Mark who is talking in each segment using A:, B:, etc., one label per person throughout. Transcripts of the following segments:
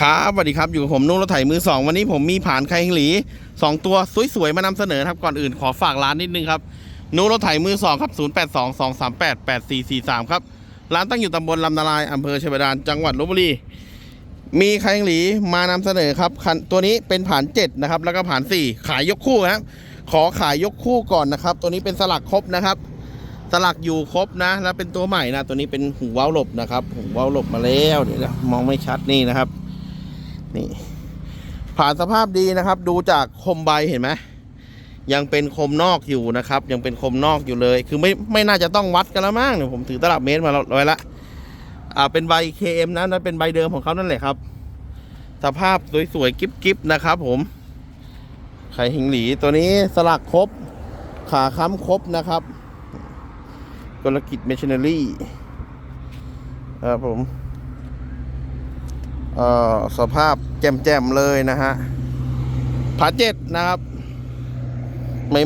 A: ครับสวัสดีครับ อยู่กับผมนุ่งรถไถมือสองวันนี้ผมมีผ่านไคงหลีสองตัวสวยๆ มานำเสนอครับ ก่อนอื่นขอฝากร้านนิดนึงครับ นุ่งรถไถมือสองครับ0 8 2 2 3 8 8 4 4 3ครับ ร้านตั้งอยู่ตำบลลำนาลายอำเภอเชัยบาดาลจังหวัดลบบุรี มีไคงหลีมานำเสนอครับคันตัวนี้เป็นผ่าน7นะครับ แล้วก็ผ่าน4ขายยกคู่ครับขอขายยกคู่ก่อนนะครับ ตัวนี้เป็นสลักครบนะครับ สลักอยู่ครบนะ แล้วเป็นตัวใหม่นะ ตัวนี้เป็นหูว้าหลบนะครับ หูว้าหลบมาแล้วเดี๋ยวมองไม่ชัดนี่นะครับ นี่ ผ่านสภาพดีนะครับ ดูจากคมใบเห็นไหมยังเป็นคมนอกอยู่นะครับ ยังเป็นคมนอกอยู่เลย คือไม่ไม่น่าจะต้องวัดกันแล้วมั้งเดี๋ยวผมถือตลับเมตรมาไว้ละอ่าเป็นใบ KM นะนั่นเป็นใบเดิมของเขานั่นแหละครับ สภาพสวยๆกิ๊บๆนะครับ ผมไข่หิงหลีตัวนี้สลักครบ ขาค้ำครบนะครับกลกิจเมช i น a รี่ครับผม สภาพแจ่มๆเลยนะฮะผาเจ็ดนะครับ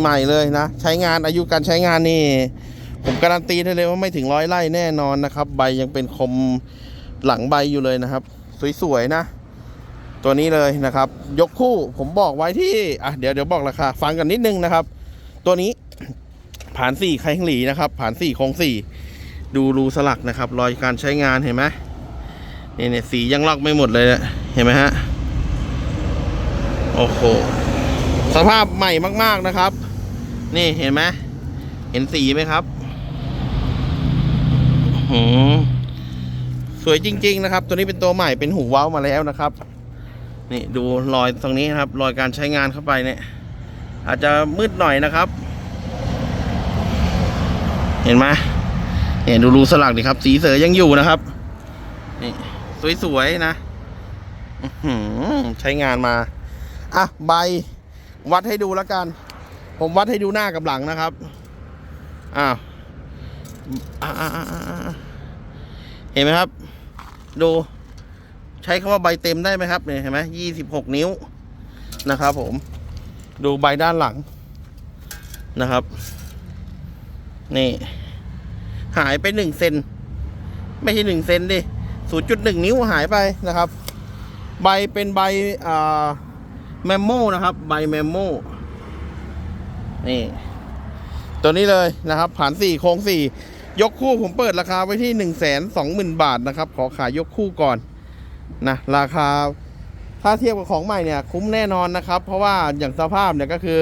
A: ใหม่ๆเลยนะ ใช้งานอายุการใช้งานนี่ ผมการันตีได้เลยว่าไม่ถึงร้อยไร่แน่นอนนะครับ ใบยังเป็นคมหลังใบอยู่เลยนะครับ สวยๆนะ ตัวนี้เลยนะครับ ยกคู่ผมบอกไว้ที่อะเดี๋ยวเดี๋ยวบอกราคาฟังกันนิดนึงนะครับ ตัวนี้ผ่านสี่ไคงหลีนะครับ ผ่านสี่โครงสี่ดูรูสลักนะครับ รอยการใช้งานเห็นไหม นี่เนี่ยสียังลอกไม่หมดเลยเนี่ยเห็นไหมฮะ โอ้โห สภาพใหม่มากๆนะครับ นี่เห็นไหมเห็นสีไหมครับหืสวยจริง ๆ นะครับ ตัวนี้เป็นตัวใหม่เป็นหูเว้ามาแล้วนะครับ นี่ดูรอยตรงนี้นะครับ รอยการใช้งานเข้าไปเนี่ย อาจจะมืดหน่อยนะครับ เห็นไหมเห็นดูรูสลักดิครับ สีเสือยังอยู่นะครับ นี่ สวยๆนะใช้งานมาอะใบวัดให้ดูแล้วกัน ผมวัดให้ดูหน้ากับหลังนะครับอ้าวเห็นไหมครับ ดูใช้คำว่าใบเต็มได้ไหมครับเนี่ยเห็นไหมยี่สิบหกนิ้วนะครับ ผม ดูใบด้านหลังนะครับ นี่ หายไปหนึ่งเซนไม่ใช่หนึ่งเซนดิ 0.1 นิ้วหายไปนะครับ ใบเป็นใบแมมโมนะครับ ใบแมมโมนี่ ตัวนี้เลยนะครับ ผ่านสี่โค้งสี่ยกคู่ผมเปิดราคาไว้ที่1นึ่งแสนสองหมื่นบาทนะครับ ขอขายยกคู่ก่อนนะราคาถ้าเทียบกับของใหม่เนี่ย คุ้มแน่นอนนะครับ เพราะว่าอย่างสภาพเนี่ยก็คือ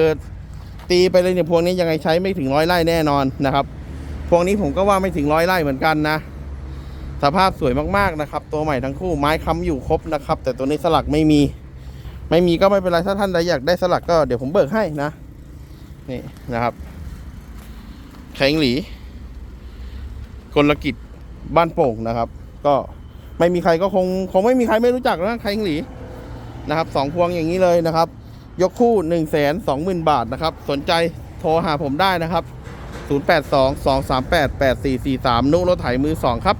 A: ตีไปเลยเนี่ยพวงนี้ยังไงใช้ไม่ถึงร้อยไร่แน่นอนนะครับ พวงนี้ผมก็ว่าไม่ถึงร้อยไร่เหมือนกันนะ สภาพสวยมากๆนะครับ ตัวใหม่ทั้งคู่ไม้ค้ำอยู่ครบนะครับ แต่ตัวนี้สลักไม่มี ไม่มีก็ไม่เป็นไรถ้าท่านใดอยากได้สลักก็เดี๋ยวผมเบิกให้นะนี่นะครับแข็งหลีกลกิจบ้านโป่งนะครับ ก็ไม่มีใครก็คงคงไม่มีใครไม่รู้จักนะแข็งหลีนะครับสองพวงอย่างนี้เลยนะครับ ยกคู่1นึ่งแสนสองหมื่นบาทนะครับ สนใจโทรหาผมได้นะครับ 082 238 8443 นุรถไถมือ 2 ครับ